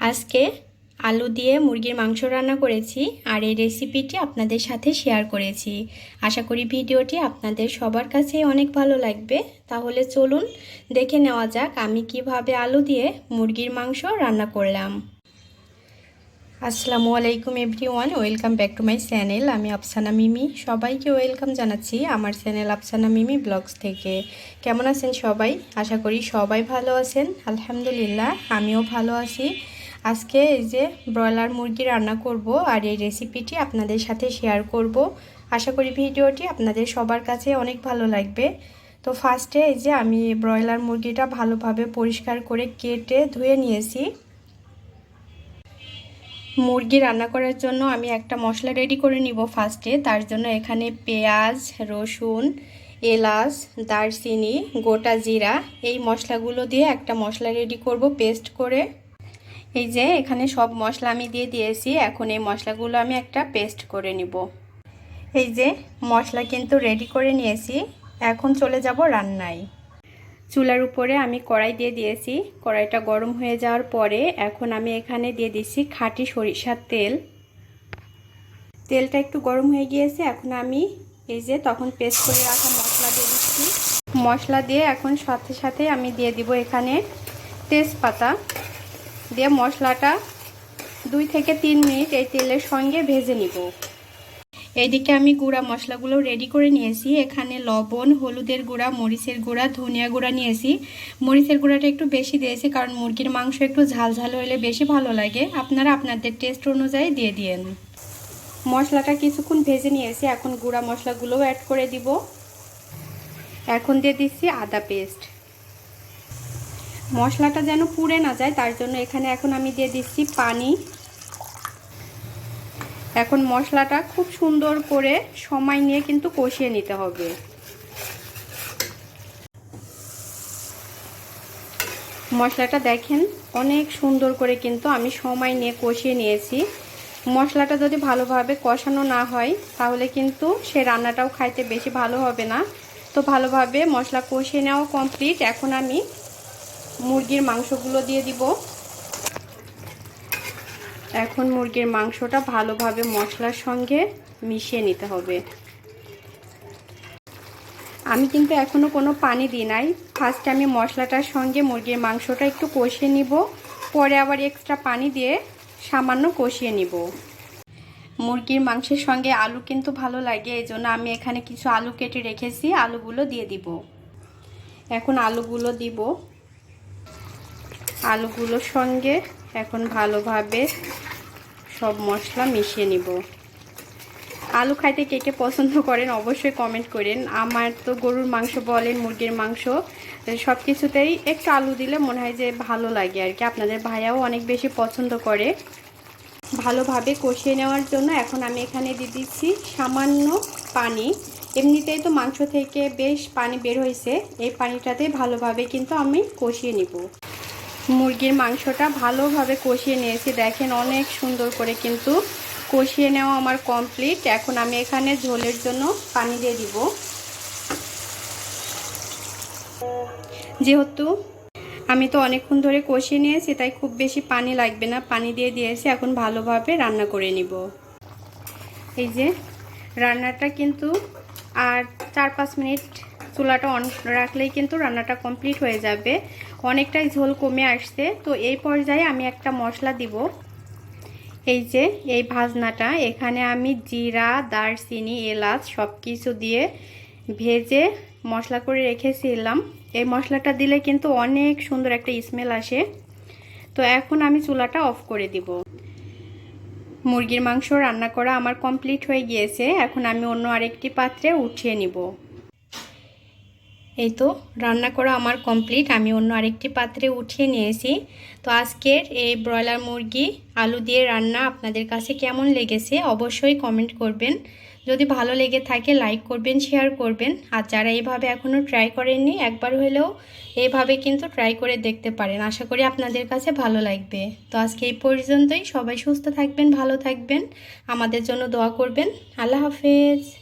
আজকে আলু দিয়ে মুরগির মাংস রান্না করেছি আর এই রেসিপিটি আপনাদের সাথে শেয়ার করেছি। আশা করি ভিডিওটি আপনাদের সবার কাছে অনেক ভালো লাগবে। তাহলে চলুন দেখে নেওয়া যাক আমি কীভাবে আলু দিয়ে মুরগির মাংস রান্না করলাম। আসসালামু আলাইকুম everyone, welcome back to my channel. আমি আফসানা মিমি। সবাইকে ওয়েলকাম জানাচ্ছি আমার চ্যানেল আফসানা মিমি ব্লগস থেকে। কেমন আছেন সবাই? আশা করি সবাই ভালো আছেন। আলহামদুলিল্লাহ, আমিও ভালো আছি। আজকে এই যে ব্রয়লার মুরগি রান্না করব আর এই রেসিপিটি আপনাদের সাথে শেয়ার করব। আশা করি ভিডিওটি আপনাদের সবার কাছে অনেক ভালো লাগবে। তো ফার্স্টে এই যে আমি ব্রয়লার মুরগিটা ভালোভাবে পরিষ্কার করে কেটে ধুয়ে নিয়েছি। মুরগি রান্না করার জন্য আমি একটা মশলা রেডি করে নিব ফার্স্টে তার জন্য এখানে পেঁয়াজ, রসুন, এলাচ, দারচিনি, গোটা জিরা এই মশলাগুলো দিয়ে একটা মশলা রেডি করব পেস্ট করে। এই যে এখানে সব মশলা আমি দিয়ে দিয়েছি, এখন এই মশলাগুলো আমি একটা পেস্ট করে নিব। এই যে মশলা কিন্তু রেডি করে নিয়েছি, এখন চলে যাব রান্নায়। চুলার উপরে আমি কড়াই দিয়ে দিয়েছি। কড়াইটা গরম হয়ে যাওয়ার পরে এখন আমি এখানে দিয়ে দিচ্ছি খাঁটি সরিষার তেল। তেলটা একটু গরম হয়ে গিয়েছে, এখন আমি এই যে তখন পেস্ট করে রাখা মশলা দিয়ে দিচ্ছি। মশলা দিয়ে এখন সাথে সাথে আমি দিয়ে দিব এখানে তেজপাতা। দিয়ে মশলাটা দুই থেকে তিন মিনিট এই তেলের সঙ্গে ভেজে নিব। এইদিকে আমি গুঁড়া মশলাগুলো রেডি করে নিয়েছি। এখানে লবণ, হলুদের গুঁড়া, মরিচের গুঁড়া, ধনিয়া গুঁড়া নিয়েছি। মরিচের গুঁড়াটা একটু বেশি দিয়েছি কারণ মুরগির মাংস একটু ঝাল ঝাল হলে বেশি ভালো লাগে। আপনারা আপনাদের টেস্ট অনুযায়ী দিয়ে দিন মশলাটা কিছুক্ষণ ভেজে নিয়েছি। এখন গুঁড়া মশলাগুলোও অ্যাড করে দিব। এখন দিয়ে দিচ্ছি আদা পেস্ট মশলাটা যেন পুড়ে না যায়, তার জন্য এখানে এখন আমি দিয়ে দিচ্ছি পানি। এখন মশলাটা খুব সুন্দর করে সময় নিয়ে কিন্তু কষিয়ে নিতে হবে। মশলাটা দেখেন, অনেক সুন্দর করে কিন্তু আমি সময় নিয়ে কষিয়ে নিয়েছি। মশলাটা যদি ভালোভাবে কষানো না হয়, তাহলে কিন্তু সে রান্নাটাও খাইতে বেশি ভালো হবে না। তো ভালোভাবে মশলা কষিয়ে নেওয়া কমপ্লিট এখন আমি মুরগির মাংসগুলো দিয়ে দিব। এখন মুরগির মাংসটা ভালোভাবে মশলার সঙ্গে মিশিয়ে নিতে হবে। আমি কিন্তু এখনও কোনো পানি দিই নাই। ফার্স্টে আমি মশলাটার সঙ্গে মুরগির মাংসটা একটু কষিয়ে নিব। পরে আবার এক্সট্রা পানি দিয়ে সামান্য কষিয়ে নিব। মুরগির মাংসের সঙ্গে আলু কিন্তু ভালো লাগে এই জন্য আমি এখানে কিছু আলু কেটে রেখেছি। আলুগুলো দিয়ে দিব। এখন আলুগুলো দিব। আলুগুলোর সঙ্গে এখন ভালোভাবে সব মশলা মিশিয়ে নিব। আলু খাইতে কে কে পছন্দ করেন অবশ্যই কমেন্ট করেন। আমার তো গরুর মাংস বলেন, মুরগির মাংস সব কিছুতেই একটু আলু দিলে মনে হয় যে ভালো লাগে আর কি। আপনাদের ভাইয়াও অনেক বেশি পছন্দ করে। ভালোভাবে কষিয়ে নেওয়ার জন্য এখন আমি এখানে দিয়ে দিচ্ছি সামান্য পানি। এমনিতেই তো মাংস থেকে বেশ পানি বের হয়েছে। এই পানিটাতে ভালোভাবে কিন্তু আমি কষিয়ে নিব। মুরগির মাংসটা ভালোভাবে কষিয়ে নিয়েছি। দেখেন অনেক সুন্দর করে কিন্তু কষিয়ে নেওয়া আমার কমপ্লিট এখন আমি এখানে ঝোলের জন্য পানি দিয়ে দিব। যেহেতু আমি তো অনেকক্ষণ ধরে কষিয়ে নিয়েছি, তাই খুব বেশি পানি লাগবে না। পানি দিয়ে দিয়েছি, এখন ভালোভাবে রান্না করে নিব। এই যে রান্নাটা কিন্তু আর চার পাঁচ মিনিট চুলাটা অন রাখলেই কিন্তু রান্নাটা কমপ্লিট হয়ে যাবে। অনেকটাই ঝোল কমে আসছে। তো এই পর্যায়ে আমি একটা মশলা দিব। এই যে, এই ভাজনাটা। এখানে আমি জিরা, দারচিনি, এলাচ সব কিছু দিয়ে ভেজে মশলা করে রেখেছিলাম। এই মশলাটা দিলে কিন্তু অনেক সুন্দর একটা স্মেল আসে। তো এখন আমি চুলাটা অফ করে দিব। মুরগির মাংস রান্না করা আমার কমপ্লিট হয়ে গিয়েছে। এখন আমি অন্য আরেকটি পাত্রে উঠিয়ে নিব। এই তো, রান্না করা আমার কমপ্লিট আমি অন্য আরেকটি পাত্রে উঠিয়ে নিয়েছি। তো আজকের এই ব্রয়লার মুরগি, আলু দিয়ে রান্না আপনাদের কাছে কেমন লেগেছে অবশ্যই কমেন্ট করবেন। যদি ভালো লেগে থাকে লাইক করবেন শেয়ার করবেন। আর যারা এইভাবে এখনও ট্রাই করেননি, একবার হলেও এইভাবে কিন্তু ট্রাই করে দেখতে পারেন। আশা করি আপনাদের কাছে ভালো লাগবে। তো আজকে এই পর্যন্তই। সবাই সুস্থ থাকবেন, ভালো থাকবেন। আমাদের জন্য দোয়া করবেন। আল্লাহ হাফেজ।